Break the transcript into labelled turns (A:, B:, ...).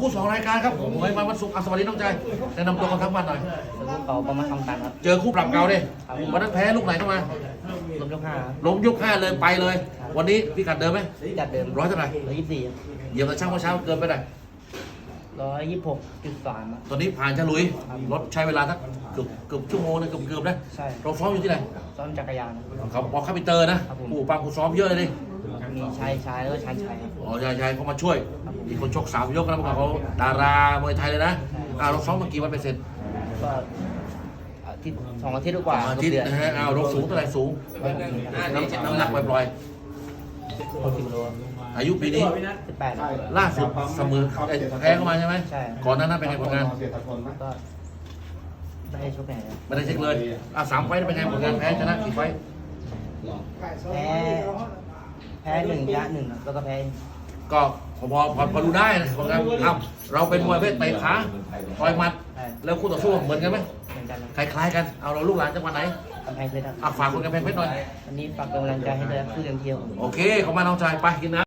A: คู่สองรายการครับผมเฮ้ยมาวันศุกร์อะสวัสดีน้องใจแนะนำตัวกันทั้งวันหน่อย
B: ลูกเก่าประมาณคำตันครับ
A: เจอคู่ปรับเก่าดิวันนั้นแพ้ลูกไหนเข้ามา
B: ลมยกห้าครับ
A: ล้มยกห้าเลยไปเลย วันนี้พี่กัดเดิมไหม
B: จัดเดิม
A: ร้อยเท่าไหร่
B: ร้อยยี่สิบสี่
A: เหยียบแต่ช่างเมื่อเช้าเกินไปไหน
B: ร้อยยี่สิบหกจุดสาม
A: ตอนนี้ผ่านฉลุยรถใช้เวลาสักเกือบเกือบชั่วโมงนะเกือบเกือบนะ
B: ใช่
A: เราซ้อมอยู่ที่ไหน
B: ซ้อมจักรยาน
A: เขาบอกข้าพิเตอร์นะครับ
B: ผม
A: ผู้ปังผู้ซ้อมเยอะเลยดิ
B: มีชายชายแล้วก็ชายชายครับ
A: อ๋อยายยายเขามาช่วยมีคนชกสามยกนะพวกเขาดารามวยไทยเลยนะอ่าเราซ้อมมากี่วันไปเสร็จ
B: ก็อาทิตย์สองอาทิตย์กว่า
A: อาทิตย์
B: เดือน
A: นะฮะอ้าวเราสูงเท่าไหร่สูงน้ำน้ำหนักปล่อย
B: หกสิบโล
A: ๆอายุปีนี้
B: สิบแปด
A: ล่าสุดเสมอไอ้แพ้เข้ามาใช่ไหม
B: ใช่
A: ก่อนหน้านั้นเป็นไงผลงาน
B: ก็ได้ชกไหนครับ
A: ไม่ได้เช็คเลยอะสามไฟต์เป็นไงผลงานแพ้ชนะกี่ไฟต์
B: แพ้ แพ้หนึ่งชนะหนึ่งครับแล้วก็แพ้
A: ก็พอพอพอพอรู้ได้นะผลงานเอ้าเราเป็นมวยเพศเตะขาต่อยหมัด
B: ใช่
A: แล้วคู่ต่อสู้เหมือนกันไหม
B: เหมือนกันครับ
A: คล้ายๆกันเอาเราลูกหลานจังหวัดไหน
B: กำแพงเพชรครับ
A: อะฝากคนกำแพงเพชรหน่อย
B: วันนี้ฝากเป็นกำลังใจให้ด้วยครับสู้เต็มที่ครับ
A: โอเคขอบคุณมากน้องชายไปกินน้ำ